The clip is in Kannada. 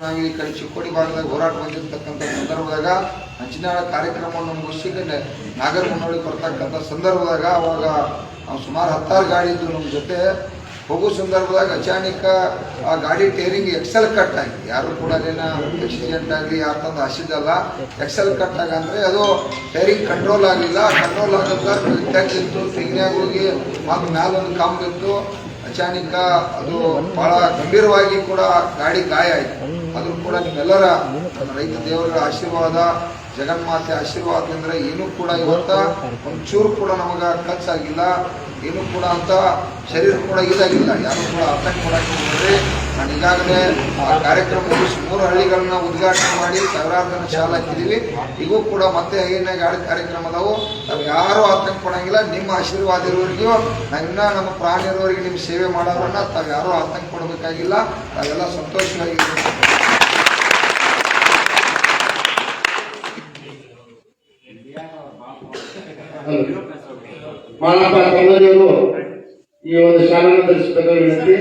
ಈ ಕಡೆ ಚಿಕ್ಕೋಡಿ ಭಾಗದಾಗ ಹೋರಾಟ ಬಂದಿರತಕ್ಕಂಥ ಸಂದರ್ಭದಾಗ ಹಂಚಿನಾಳ ಕಾರ್ಯಕ್ರಮವನ್ನು ಮುಗಿಸಿಕೊಂಡು ನಾಗರ ಮುನ್ನೋಳಿ ಬರ್ತಕ್ಕಂಥ ಸಂದರ್ಭದಾಗ ಅವಾಗ ಸುಮಾರು ಹತ್ತಾರು ಗಾಡಿ ಇದ್ದು ನಮ್ಮ ಜೊತೆ ಹೋಗೋ ಸಂದರ್ಭದಾಗ ಅಚಾನಕ ಆ ಗಾಡಿ ಟೇರಿಂಗ್ ಎಕ್ಸೆಲ್ ಕಟ್ ಆಗಿ. ಯಾರು ಕೂಡ ಅದೇನ ಆಕ್ಸಿಡೆಂಟ್ ಆಗಲಿ, ಯಾರು ತಂದು ಹಸಿದಲ್ಲ ಎಕ್ಸೆಲ್ ಕಟ್ ಆಗ ಅಂದ್ರೆ ಅದು ಟೇರಿಂಗ್ ಕಂಟ್ರೋಲ್ ಆಗಲಿಲ್ಲ. ಕಂಟ್ರೋಲ್ ಆಗಲ್ಲ ಇತ್ತು, ತಿಂಗ್ನ್ಯಾಗ ಹೋಗಿ ಮತ್ತು ಮ್ಯಾಲೊಂದು ಕಾಮ್ ಬಿತ್ತು ಅಚಾನಕ ಅದು ಬಹಳ ಗಂಭೀರವಾಗಿ ಕೂಡ ಗಾಡಿ ಗಾಯ ಆಯ್ತು. ಕೂಡ ನಿಮ್ಮೆಲ್ಲರ ನಮ್ಮ ರೈತ ದೇವರ ಆಶೀರ್ವಾದ, ಜಗನ್ಮಾತೆ ಆಶೀರ್ವಾದದಿಂದ ಏನೂ ಕೂಡ ಇವತ್ತ ಒಂಚೂರು ಕೂಡ ನಮಗ ಖರ್ಚಾಗಿಲ್ಲ, ಏನೂ ಕೂಡ ಅಂತ ಶರೀರ ಕೂಡ ಇದಾಗಿಲ್ಲ, ಯಾರು ಕೂಡ ಅರ್ಥ ಕೊಡಕ್ಕೆ ನಾನು ಈಗಾಗಲೇ ಆ ಕಾರ್ಯಕ್ರಮ ಮೂರು ಹಳ್ಳಿಗಳನ್ನ ಉದ್ಘಾಟನೆ ಮಾಡಿ ಸಾವಿರಾರು ಜನ ಶಾಲೆ ಹಾಕಿದೀವಿ ಈಗೂ ಕೂಡ ಮತ್ತೆ ಏನೇ ಗಾಡಿ ಕಾರ್ಯಕ್ರಮ ಅದಾವು. ನಾವು ಯಾರು ಆತಂಕ ಕೊಡಂಗಿಲ್ಲ ನಿಮ್ಮ ಆಶೀರ್ವಾದ ಇರೋರಿಗೂ ನಾವಿನ್ನ ನಮ್ಮ ಪ್ರಾಣ ಇರೋರಿಗೆ ನಿಮ್ಮ ಸೇವೆ ಮಾಡೋರನ್ನ ತಾವು ಯಾರೂ ಆತಂಕ ಕೊಡಬೇಕಾಗಿಲ್ಲ ತಾವೆಲ್ಲ ಸಂತೋಷವಾಗಿರ್ಬೇಕು. ಮಾಲಪ್ಪ ಕನ್ನಡಿಯವರು ಈ ಒಂದು ಶಾಲೆಯನ್ನು ಧರಿಸಬೇಕಾಗಿ ವಿನಂತಿ.